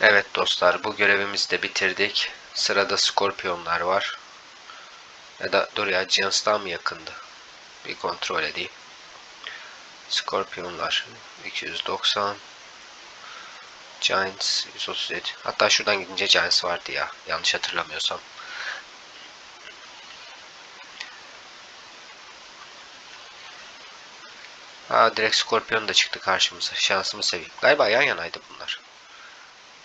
Evet dostlar bu görevimizi de bitirdik. Sırada skorpiyonlar var. Ya da dur ya Giants'tan mı yakındı? Bir kontrol edeyim. Skorpiyonlar 290 Giants 137 Hatta şuradan gidince Giants vardı ya yanlış hatırlamıyorsam. Aa direkt Skorpion da çıktı karşımıza. Şansımı seveyim. Galiba yan yanaydı bunlar.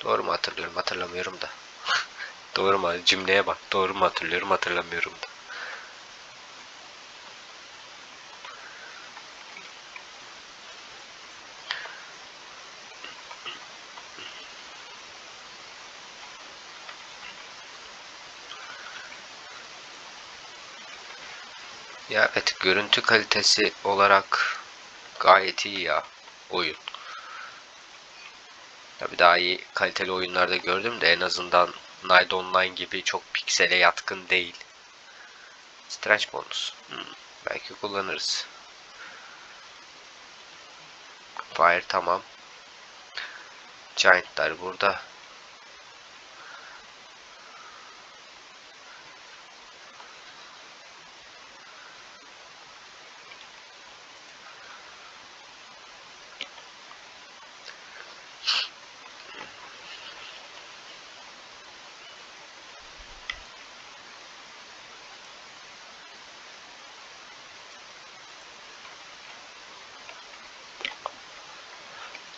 Doğru mu hatırlıyorum hatırlamıyorum da. Doğru mu cümleye bak. Doğru mu hatırlıyorum hatırlamıyorum da. Ya evet görüntü kalitesi olarak gayet iyi ya oyun. Tabi daha iyi kaliteli oyunlarda gördüm de en azından Night Online gibi çok piksele yatkın değil. Stretch bonus. Hmm, belki kullanırız. Fire tamam. Giant'lar burada.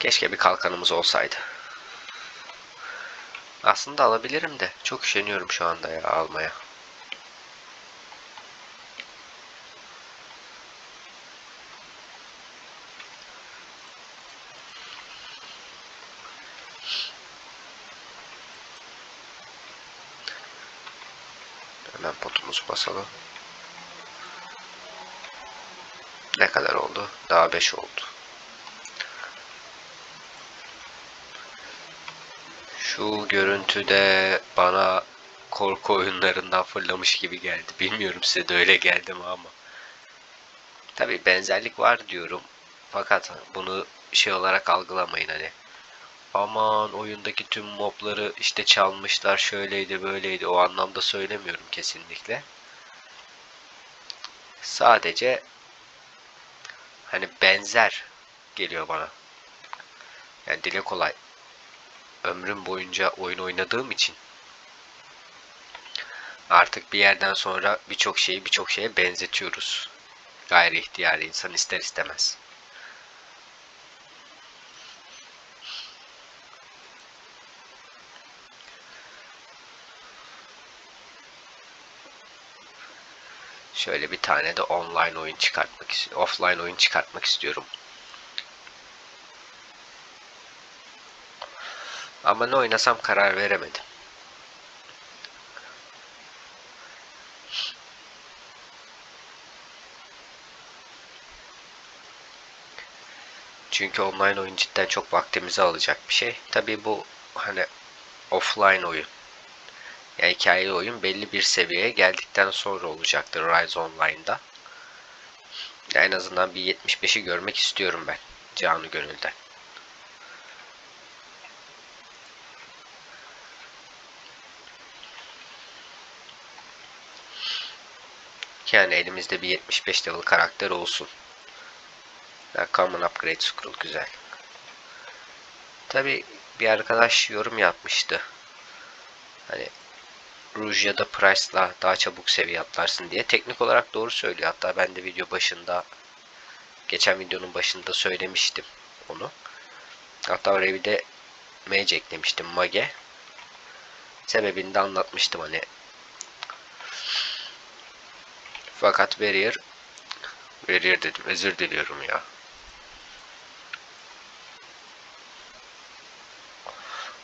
Keşke bir kalkanımız olsaydı. Aslında alabilirim de çok üşeniyorum şu anda ya almaya. Hemen potumuzu basalım. Ne kadar oldu? Daha 5 oldu. Şu görüntüde bana korku oyunlarından fırlamış gibi geldi. Bilmiyorum size de öyle geldi mi ama. Tabi benzerlik var diyorum. Fakat bunu şey olarak algılamayın hani. Aman oyundaki tüm mobları işte çalmışlar şöyleydi böyleydi o anlamda söylemiyorum kesinlikle. Sadece hani benzer geliyor bana. Yani dile kolay ömrüm boyunca oyun oynadığım için artık bir yerden sonra birçok şeyi birçok şeye benzetiyoruz. Gayri ihtiyari insan ister istemez. Şöyle bir tane de online oyun çıkartmak, offline oyun çıkartmak istiyorum. Ama ne oynasam karar veremedim. Çünkü online oyun cidden çok vaktimizi alacak bir şey. Tabii bu hani offline oyun. Yani hikayeli oyun belli bir seviyeye geldikten sonra olacaktır Rise Online'da. En azından bir 75'i görmek istiyorum ben. Canı gönülden. Yani elimizde bir 75 level karakter olsun. Ya, common upgrade scroll güzel. Tabi bir arkadaş yorum yapmıştı. Hani Rouge ya da Price'la daha çabuk seviye atlarsın diye. Teknik olarak doğru söylüyor. Hatta ben de video başında geçen videonun başında söylemiştim onu. Hatta oraya bir de Mage eklemiştim Mage. Sebebini de anlatmıştım hani fakat Barrier Barrier dedim özür diliyorum ya.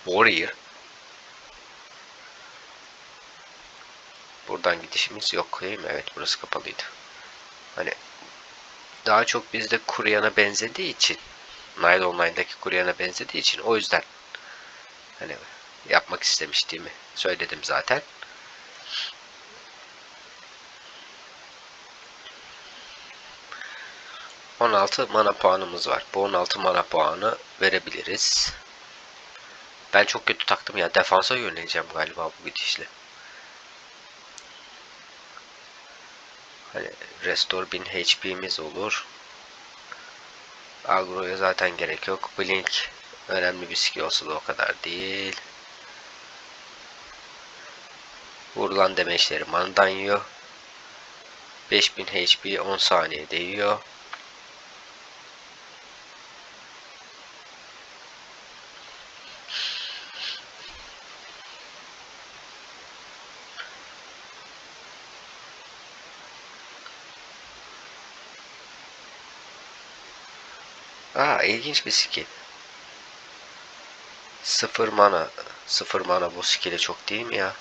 Warrior Buradan gidişimiz yok değil mi? Evet burası kapalıydı. Hani daha çok bizde Kuryan'a benzediği için Nile Online'daki Kuryan'a benzediği için o yüzden hani yapmak istemiştiğimi söyledim zaten. 16 mana puanımız var. Bu 16 mana puanı verebiliriz. Ben çok kötü taktım ya. Defansa yöneleceğim galiba bu gidişle. Hani restore 1000 HP'miz olur. Agro'ya zaten gerek yok. Blink önemli bir skill olsa da o kadar değil. Vurulan demeçleri mandan yiyor. 5000 HP 10 saniye değiyor. Aa ilginç bir skill. Sıfır mana. Sıfır mana bu skill'e çok değil mi ya?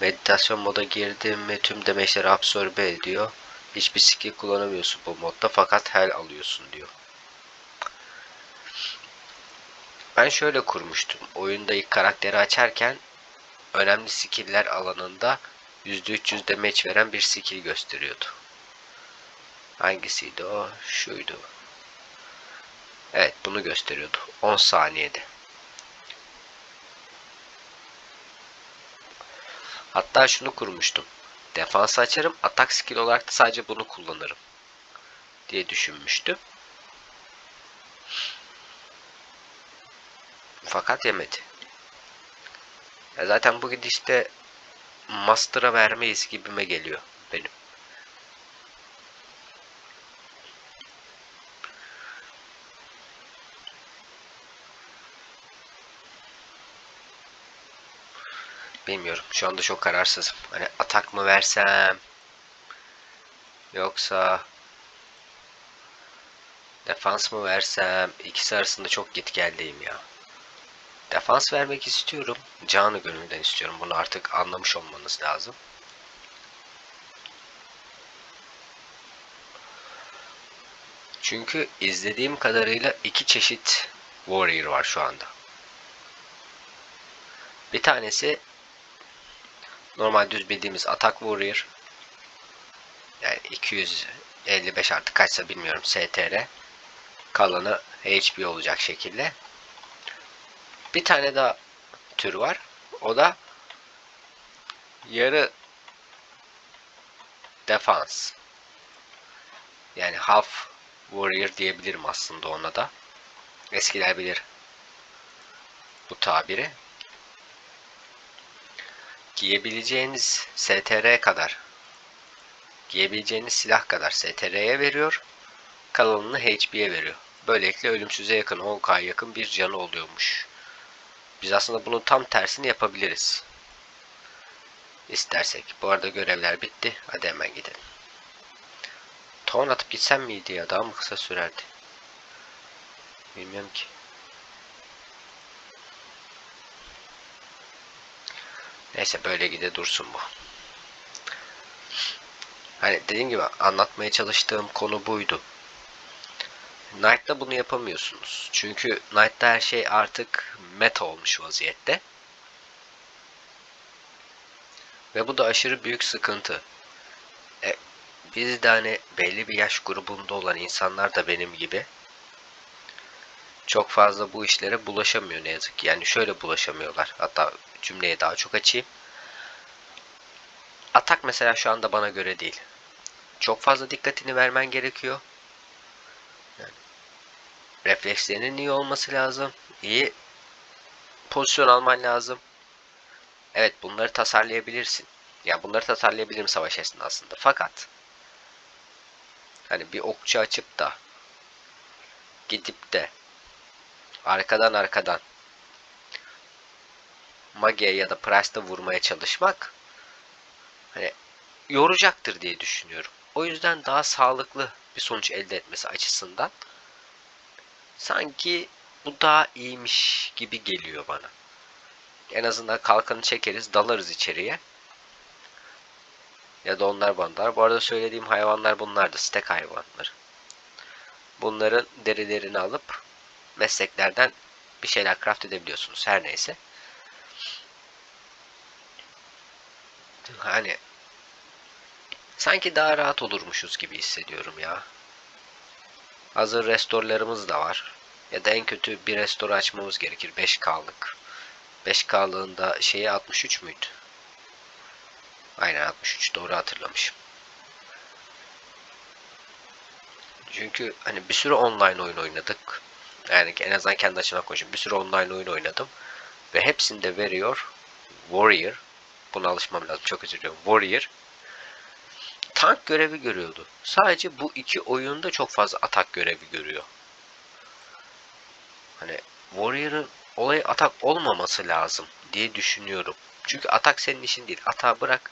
Meditasyon moda girdim mi tüm demeçleri absorbe ediyor. Hiçbir skill kullanamıyorsun bu modda fakat hel alıyorsun diyor. Ben şöyle kurmuştum. Oyunda ilk karakteri açarken önemli skill'ler alanında %300 damage veren bir skill gösteriyordu. Hangisiydi o? Şuydu. Evet bunu gösteriyordu. 10 saniyede. Hatta şunu kurmuştum. Defans açarım. Atak skill olarak da sadece bunu kullanırım. Diye düşünmüştüm. Fakat yemedi. Ya zaten bu gidişte Master'a vermeyiz gibime geliyor benim. Bilmiyorum. Şu anda çok kararsızım. Hani atak mı versem yoksa defans mı versem ikisi arasında çok git geldeyim ya. Defans vermek istiyorum. Canı gönülden istiyorum. Bunu artık anlamış olmanız lazım. Çünkü izlediğim kadarıyla iki çeşit Warrior var şu anda. Bir tanesi normal düz bildiğimiz atak warrior yani 255 artık kaçsa bilmiyorum STR kalanı HP olacak şekilde. Bir tane daha tür var. O da yarı defans. Yani half warrior diyebilirim aslında ona da. Eskiler bilir bu tabiri giyebileceğiniz STR kadar giyebileceğiniz silah kadar STR'ye veriyor. Kalanını HP'ye veriyor. Böylelikle ölümsüze yakın 10k yakın bir canı oluyormuş. Biz aslında bunun tam tersini yapabiliriz. İstersek. Bu arada görevler bitti. Hadi hemen gidelim. Ton atıp gitsem miydi ya? Daha mı kısa sürerdi? Bilmiyorum ki. Neyse böyle gide dursun bu. Hani dediğim gibi anlatmaya çalıştığım konu buydu. Knight'ta bunu yapamıyorsunuz. Çünkü Knight'ta her şey artık meta olmuş vaziyette. Ve bu da aşırı büyük sıkıntı. E, biz de hani belli bir yaş grubunda olan insanlar da benim gibi çok fazla bu işlere bulaşamıyor ne yazık ki. Yani şöyle bulaşamıyorlar. Hatta cümleyi daha çok açayım. Atak mesela şu anda bana göre değil. Çok fazla dikkatini vermen gerekiyor. Yani reflekslerinin iyi olması lazım. İyi pozisyon alman lazım. Evet bunları tasarlayabilirsin. Ya yani bunları tasarlayabilirim savaş esnasında. Fakat hani bir okçu açıp da gidip de arkadan arkadan Mage'ye ya da Price'da vurmaya çalışmak yoracaktır diye düşünüyorum. O yüzden daha sağlıklı bir sonuç elde etmesi açısından sanki bu daha iyiymiş gibi geliyor bana. En azından kalkanı çekeriz, dalarız içeriye. Ya da onlar bandar. Bu arada söylediğim hayvanlar bunlardı. Stek hayvanları. Bunların derilerini alıp mesleklerden bir şeyler craft edebiliyorsunuz. Her neyse. Hani sanki daha rahat olurmuşuz gibi hissediyorum ya. Hazır restorlarımız da var. Ya da en kötü bir restore açmamız gerekir 5K'lık. 5K'lığında şeyi 63 müydü? Aynen 63 doğru hatırlamışım. Çünkü hani bir sürü online oyun oynadık. Yani en azından kendi açımdan konuşayım. Bir sürü online oyun oynadım. Ve hepsinde veriyor Warrior. Buna alışmam lazım. Çok özür diliyorum. Warrior tank görevi görüyordu. Sadece bu iki oyunda çok fazla atak görevi görüyor. Hani Warrior'ın olayı atak olmaması lazım diye düşünüyorum. Çünkü atak senin işin değil. Atağı bırak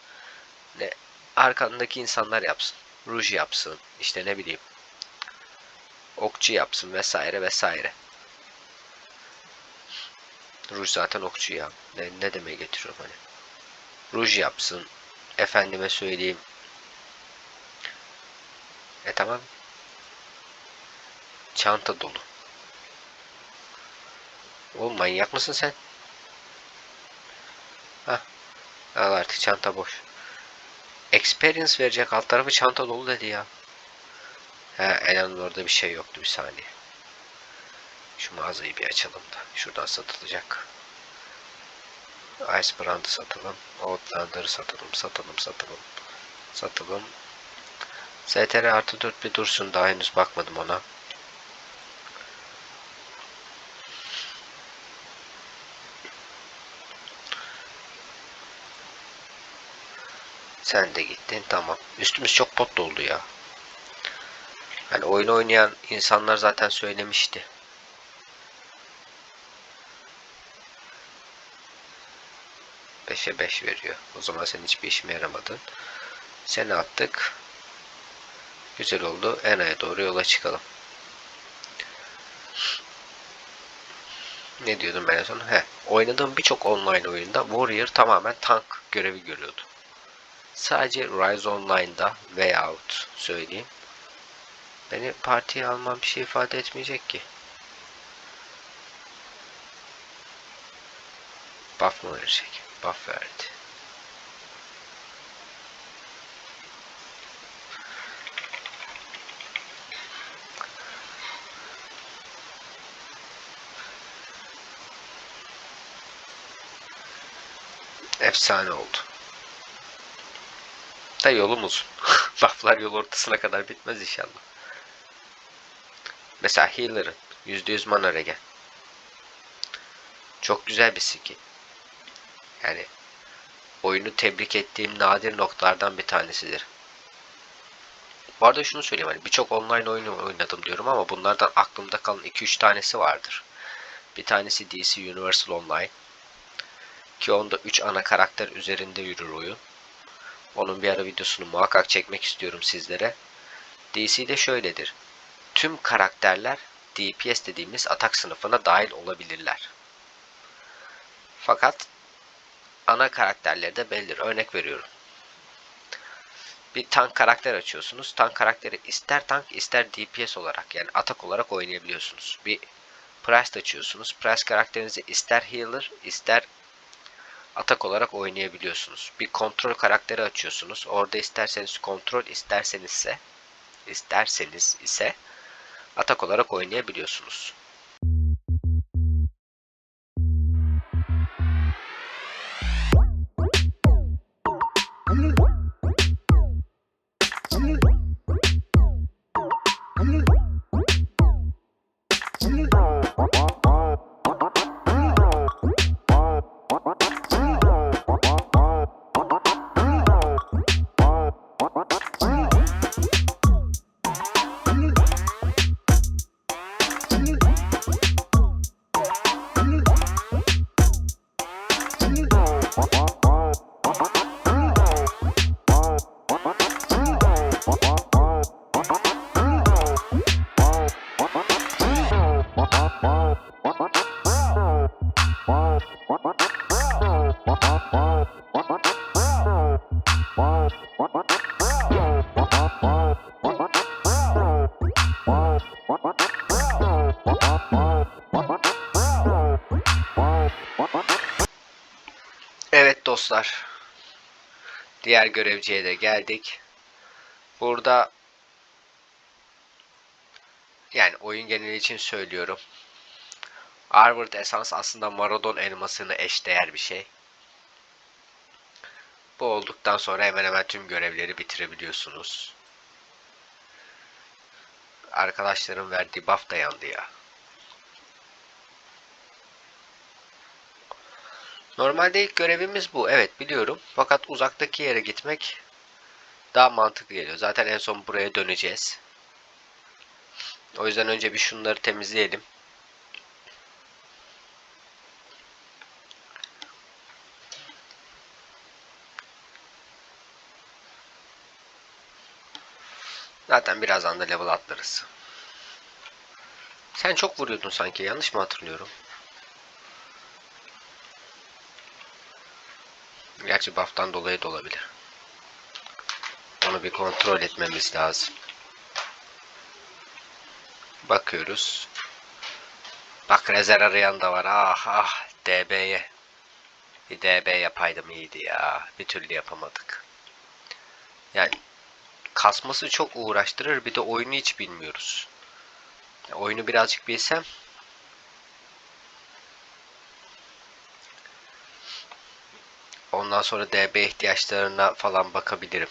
ne arkandaki insanlar yapsın. Rouge yapsın. işte ne bileyim. Okçu yapsın vesaire vesaire. Rouge zaten okçu ya. Ne, ne demeye getiriyorum hani. Rouge yapsın. Efendime söyleyeyim. E tamam. Çanta dolu. Oğlum manyak mısın sen? Hah. Al artık çanta boş. Experience verecek alt tarafı çanta dolu dedi ya. He Elan'ın orada bir şey yoktu bir saniye. Şu mağazayı bir açalım da. Şuradan satılacak. Ice Brand'ı satalım. Outlander'ı satalım. Satalım satalım. Satalım. STR artı 4 bir dursun. Daha henüz bakmadım ona. Sen de gittin. Tamam. Üstümüz çok pot doldu ya. Hani oyun oynayan insanlar zaten söylemişti. Beşe 5 veriyor. O zaman sen hiçbir işime yaramadın. Seni attık. Güzel oldu. Ena'ya doğru yola çıkalım. Ne diyordum ben en son? He, oynadığım birçok online oyunda Warrior tamamen tank görevi görüyordu. Sadece Rise Online'da veyahut söyleyeyim. Beni partiye almam bir şey ifade etmeyecek ki. Buff mı verecek? Buff verdi. Efsane oldu. Da yolumuz. Bufflar yol ortasına kadar bitmez inşallah. Mesela Healer'ın %100 mana regen. Çok güzel bir skill. Yani oyunu tebrik ettiğim nadir noktalardan bir tanesidir. Bu arada şunu söyleyeyim hani birçok online oyunu oynadım diyorum ama bunlardan aklımda kalan 2-3 tanesi vardır. Bir tanesi DC Universal Online. Ki onda 3 ana karakter üzerinde yürür oyun. Onun bir ara videosunu muhakkak çekmek istiyorum sizlere. DC'de şöyledir. Tüm karakterler DPS dediğimiz atak sınıfına dahil olabilirler. Fakat ana karakterleri de bellidir. Örnek veriyorum. Bir tank karakter açıyorsunuz. Tank karakteri ister tank ister DPS olarak yani atak olarak oynayabiliyorsunuz. Bir Priest açıyorsunuz. Priest karakterinizi ister healer ister atak olarak oynayabiliyorsunuz. Bir kontrol karakteri açıyorsunuz. Orada isterseniz kontrol isterseniz ise isterseniz ise atak olarak oynayabiliyorsunuz. Diğer görevciye de geldik. Burada yani oyun geneli için söylüyorum. Harvard esans aslında Maradon elmasını eşdeğer bir şey. Bu olduktan sonra hemen hemen tüm görevleri bitirebiliyorsunuz. Arkadaşlarım verdiği buff da yandı ya. Normalde ilk görevimiz bu. Evet biliyorum. Fakat uzaktaki yere gitmek daha mantıklı geliyor. Zaten en son buraya döneceğiz. O yüzden önce bir şunları temizleyelim. Zaten birazdan da level atlarız. Sen çok vuruyordun sanki. Yanlış mı hatırlıyorum? Gerçi buff'tan dolayı da olabilir. Onu bir kontrol etmemiz lazım. Bakıyoruz. Bak rezerv arayan da var. Ah ah DB'ye. Bir DB yapaydım iyiydi ya. Bir türlü yapamadık. Yani kasması çok uğraştırır. Bir de oyunu hiç bilmiyoruz. Oyunu birazcık bilsem Ondan sonra DB ihtiyaçlarına falan bakabilirim.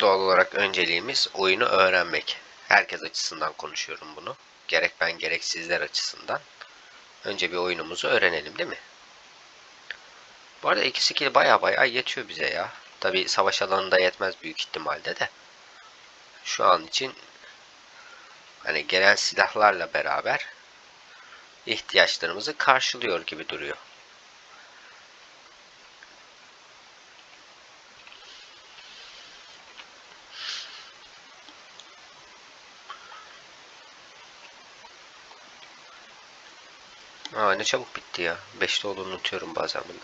Doğal olarak önceliğimiz oyunu öğrenmek. Herkes açısından konuşuyorum bunu. Gerek ben gerek sizler açısından. Önce bir oyunumuzu öğrenelim değil mi? Bu arada iki skill baya baya yetiyor bize ya. Tabi savaş alanında yetmez büyük ihtimalle de. Şu an için hani gelen silahlarla beraber ihtiyaçlarımızı karşılıyor gibi duruyor. Aa ne çabuk bitti ya. 5'te olduğunu unutuyorum bazen bunu.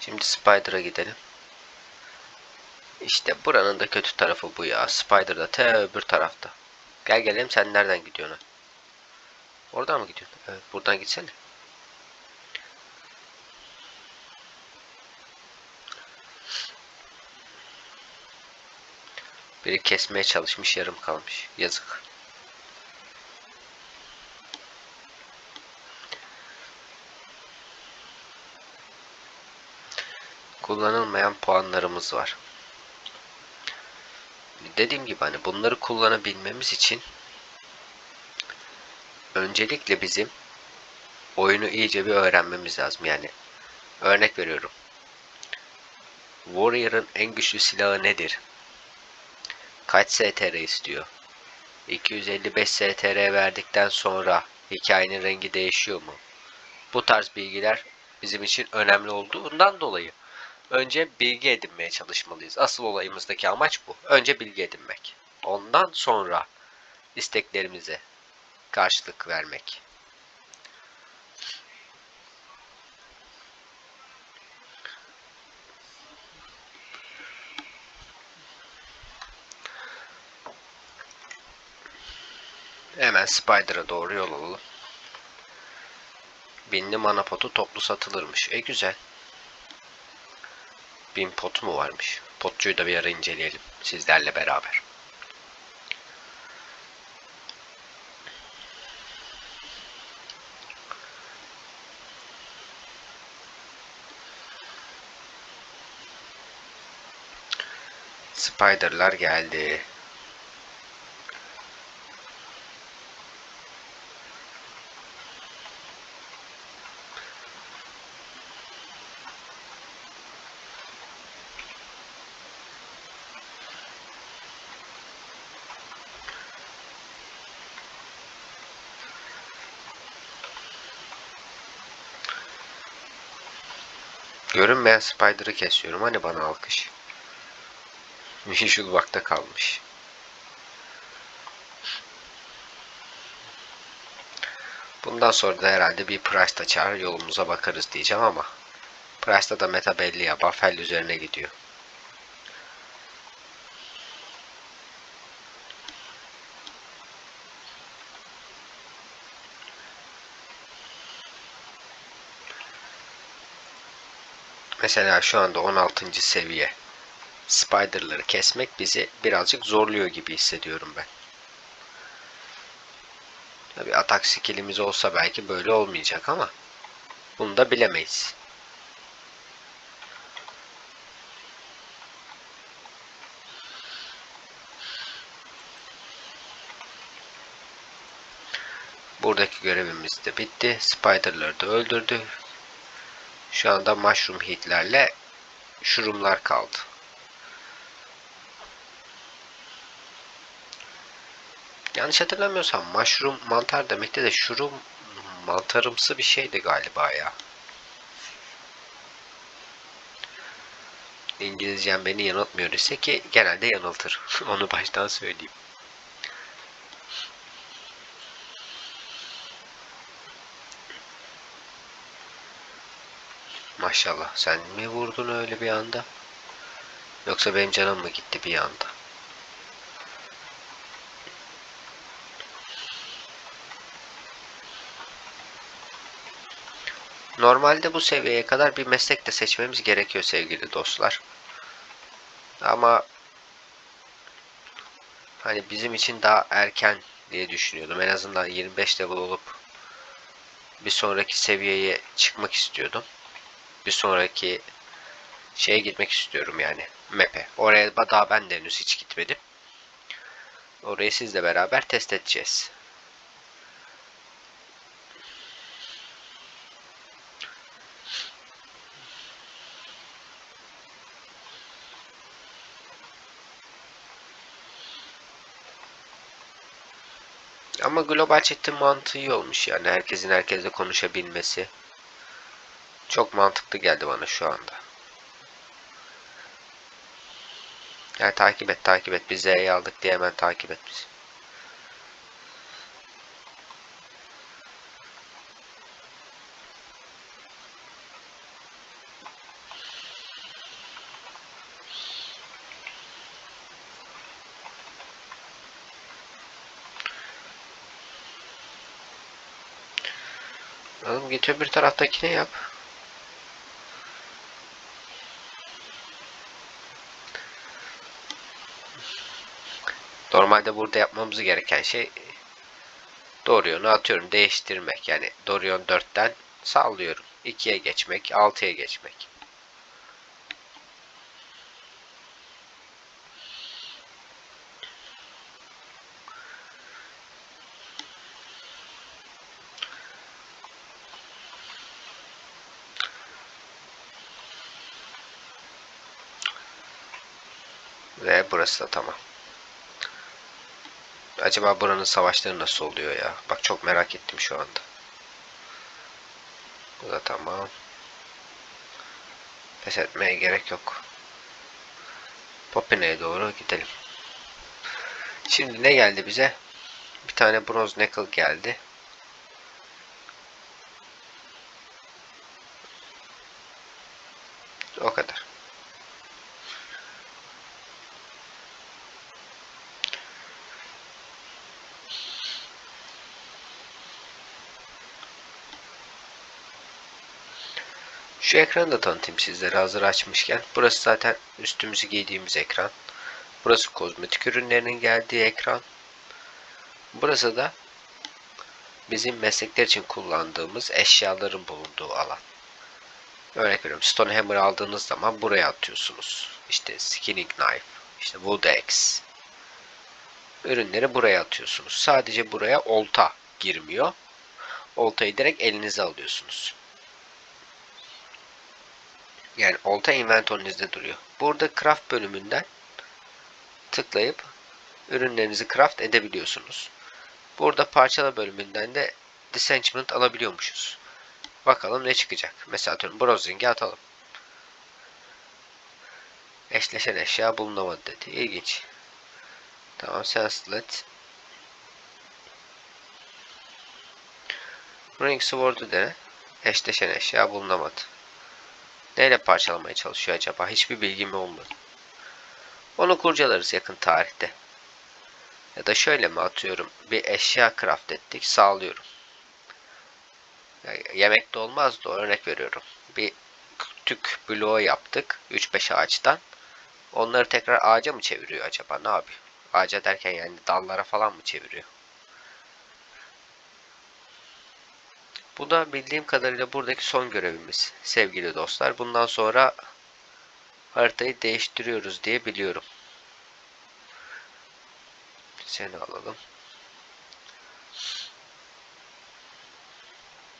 Şimdi Spider'a gidelim. İşte buranın da kötü tarafı bu ya. Spider da te öbür tarafta. Gel gelelim sen nereden gidiyorsun? Oradan mı gidiyorsun? Evet buradan gitsene. Biri kesmeye çalışmış yarım kalmış. Yazık. Kullanılmayan puanlarımız var. Dediğim gibi hani bunları kullanabilmemiz için öncelikle bizim oyunu iyice bir öğrenmemiz lazım. Yani örnek veriyorum. Warrior'ın en güçlü silahı nedir? Kaç STR istiyor? 255 STR verdikten sonra hikayenin rengi değişiyor mu? Bu tarz bilgiler bizim için önemli olduğundan dolayı önce bilgi edinmeye çalışmalıyız. Asıl olayımızdaki amaç bu. Önce bilgi edinmek. Ondan sonra isteklerimize karşılık vermek. Hemen Spider'a doğru yol alalım. Binli mana potu toplu satılırmış. E güzel. Bin pot mu varmış? Potçuyu da bir ara inceleyelim sizlerle beraber. Spider'lar geldi. Görünmeyen Spider'ı kesiyorum. Hani bana alkış. Visual bakta kalmış. Bundan sonra da herhalde bir Price açar yolumuza bakarız diyeceğim ama Price'da da meta belli ya. Buffel üzerine gidiyor. Mesela şu anda 16. seviye. spiderları kesmek bizi birazcık zorluyor gibi hissediyorum ben. Tabi atak skillimiz olsa belki böyle olmayacak ama bunu da bilemeyiz. Buradaki görevimiz de bitti. Spider'ları da öldürdü. Şu anda mushroom hitlerle şurumlar kaldı. Yanlış hatırlamıyorsam mushroom mantar demekti de şurum mantarımsı bir şeydi galiba ya. İngilizcem beni yanıltmıyor ise ki genelde yanıltır. Onu baştan söyleyeyim. Maşallah sen mi vurdun öyle bir anda? Yoksa benim canım mı gitti bir anda? Normalde bu seviyeye kadar bir meslek de seçmemiz gerekiyor sevgili dostlar. Ama hani bizim için daha erken diye düşünüyordum. En azından 25 level olup bir sonraki seviyeye çıkmak istiyordum. Bir sonraki şeye gitmek istiyorum yani. Map'e. Oraya daha ben de henüz hiç gitmedim. Orayı sizle beraber test edeceğiz. Ama global chat'in mantığı iyi olmuş yani herkesin herkesle konuşabilmesi. Çok mantıklı geldi bana şu anda. Yani takip et takip et bizi Z'yi aldık diye hemen takip et bizi. Oğlum git öbür taraftakine yap. Normalde burada yapmamız gereken şey doğru yönü atıyorum değiştirmek. Yani doğru yön 4'ten sallıyorum. 2'ye geçmek, 6'ya geçmek. Ve burası da tamam. Acaba buranın savaşları nasıl oluyor ya? Bak çok merak ettim şu anda. Bu da tamam. Pes etmeye gerek yok. Popine'ye doğru gidelim. Şimdi ne geldi bize? Bir tane bronz knuckle geldi. O kadar. Şu ekranı da tanıtayım sizlere hazır açmışken. Burası zaten üstümüzü giydiğimiz ekran. Burası kozmetik ürünlerinin geldiği ekran. Burası da bizim meslekler için kullandığımız eşyaların bulunduğu alan. Örnek veriyorum Stone Hammer aldığınız zaman buraya atıyorsunuz. İşte Skinning Knife, işte Wood Axe. Ürünleri buraya atıyorsunuz. Sadece buraya olta girmiyor. Oltayı direkt elinize alıyorsunuz. Yani olta inventörünüzde duruyor. Burada craft bölümünden tıklayıp ürünlerinizi craft edebiliyorsunuz. Burada parçala bölümünden de disenchant alabiliyormuşuz. Bakalım ne çıkacak. Mesela atıyorum browsing'e atalım. Eşleşen eşya bulunamadı dedi. İlginç. Tamam sensilet. Ring Sword'u dene. Eşleşen eşya bulunamadı. Neyle parçalamaya çalışıyor acaba? Hiçbir bilgim olmadı. Onu kurcalarız yakın tarihte. Ya da şöyle mi atıyorum? Bir eşya craft ettik. Sağlıyorum. yemek de olmaz da örnek veriyorum. Bir tük bloğu yaptık. 3-5 ağaçtan. Onları tekrar ağaca mı çeviriyor acaba? Ne yapıyor? Ağaca derken yani dallara falan mı çeviriyor? Bu da bildiğim kadarıyla buradaki son görevimiz sevgili dostlar. Bundan sonra haritayı değiştiriyoruz diye biliyorum. Seni alalım.